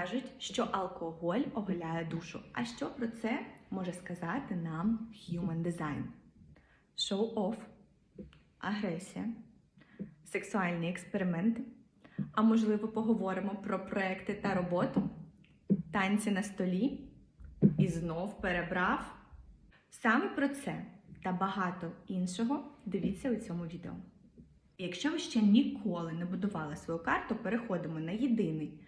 Кажуть, що алкоголь оголяє душу. А що про це може сказати нам Human Design? Show-off, агресія, сексуальні експерименти. А можливо, поговоримо про проекти та роботу, танці на столі і знов перебрав. Саме про це та багато іншого дивіться у цьому відео. Якщо ви ще ніколи не будували свою карту, переходимо на єдиний,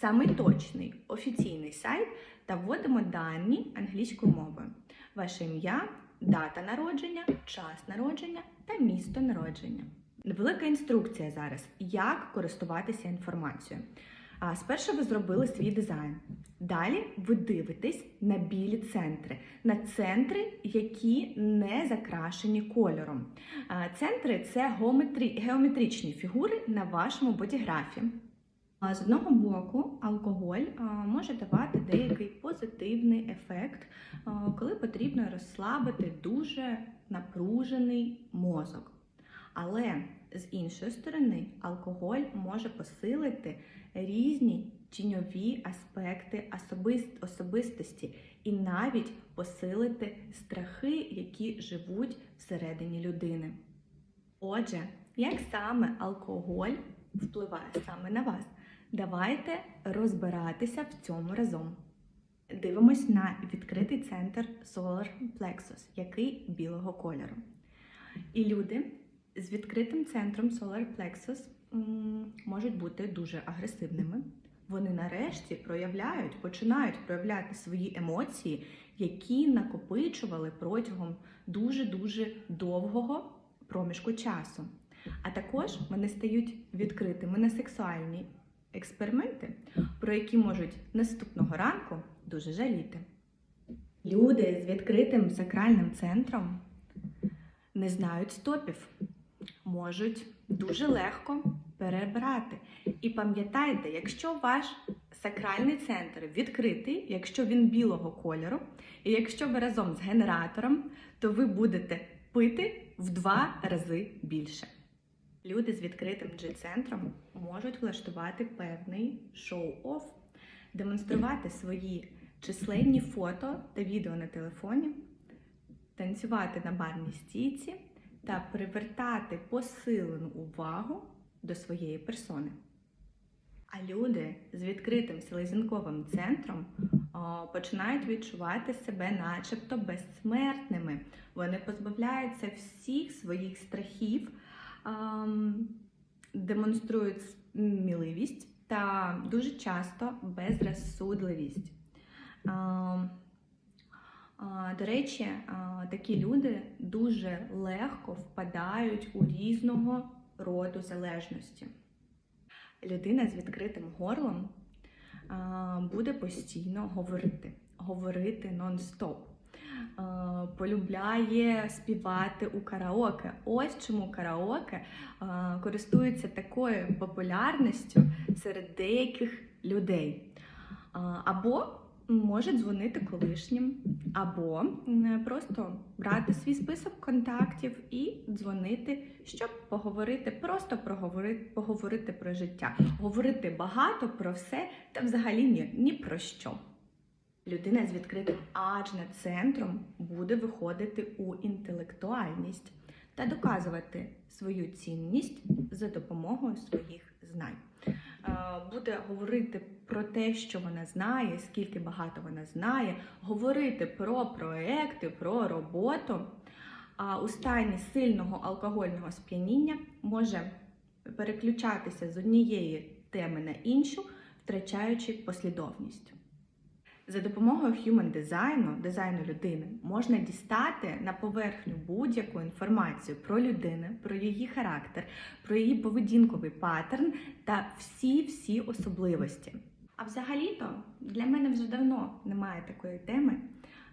самий точний офіційний сайт та вводимо дані англійською мовою. Ваше ім'я, дата народження, час народження та місто народження. Невелика інструкція зараз, як користуватися інформацією. А спершу ви зробили свій дизайн. Далі ви дивитесь на білі центри, на центри, які не закрашені кольором. Центри це геометричні фігури на вашому бодіграфі. З одного боку, алкоголь може давати деякий позитивний ефект, коли потрібно розслабити дуже напружений мозок. Але з іншої сторони, алкоголь може посилити різні тіньові аспекти особистості і навіть посилити страхи, які живуть всередині людини. Отже, як саме алкоголь впливає саме на вас? Давайте розбиратися в цьому разом. Дивимось на відкритий центр Solar Plexus, який білого кольору. І люди з відкритим центром Solar Plexus можуть бути дуже агресивними. Вони нарешті проявляють, починають проявляти свої емоції, які накопичували протягом дуже-дуже довгого проміжку часу. А також вони стають відкритими на сексуальні експерименти, про які можуть наступного ранку дуже жаліти. Люди з відкритим сакральним центром не знають стопів, можуть дуже легко перебрати. І пам'ятайте, якщо ваш сакральний центр відкритий, якщо він білого кольору, і якщо ви разом з генератором, то ви будете пити в два рази більше. Люди з відкритим G-центром можуть влаштувати певний шоу-офф, демонструвати свої численні фото та відео на телефоні, танцювати на барній стійці та привертати посилену увагу до своєї персони. А люди з відкритим селезінковим центром о, починають відчувати себе начебто безсмертними. Вони позбавляються всіх своїх страхів, демонструють сміливість та дуже часто безрозсудливість. До речі, такі люди дуже легко впадають у різного роду залежності. Людина з відкритим горлом буде постійно говорити, говорити нон-стоп. А, Полюбляє співати у караоке. Ось чому караоке а, користується такою популярністю серед деяких людей. Або може дзвонити колишнім, або просто брати свій список контактів і дзвонити, щоб поговорити, просто проговорити, поговорити про життя, говорити багато про все та взагалі ні, ні про що. Людина з відкритим аджна центром буде виходити у інтелектуальність та доказувати свою цінність за допомогою своїх знань. Е, Буде говорити про те, що вона знає, скільки багато вона знає, говорити про проекти, про роботу. А у стані сильного алкогольного сп'яніння може переключатися з однієї теми на іншу, втрачаючи послідовність. За допомогою Human Design, дизайну людини, можна дістати на поверхню будь-яку інформацію про людину, про її характер, про її поведінковий паттерн та всі-всі особливості. А взагалі-то для мене вже давно немає такої теми,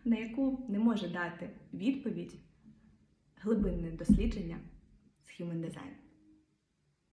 на яку не може дати відповідь глибинне дослідження з Human Design.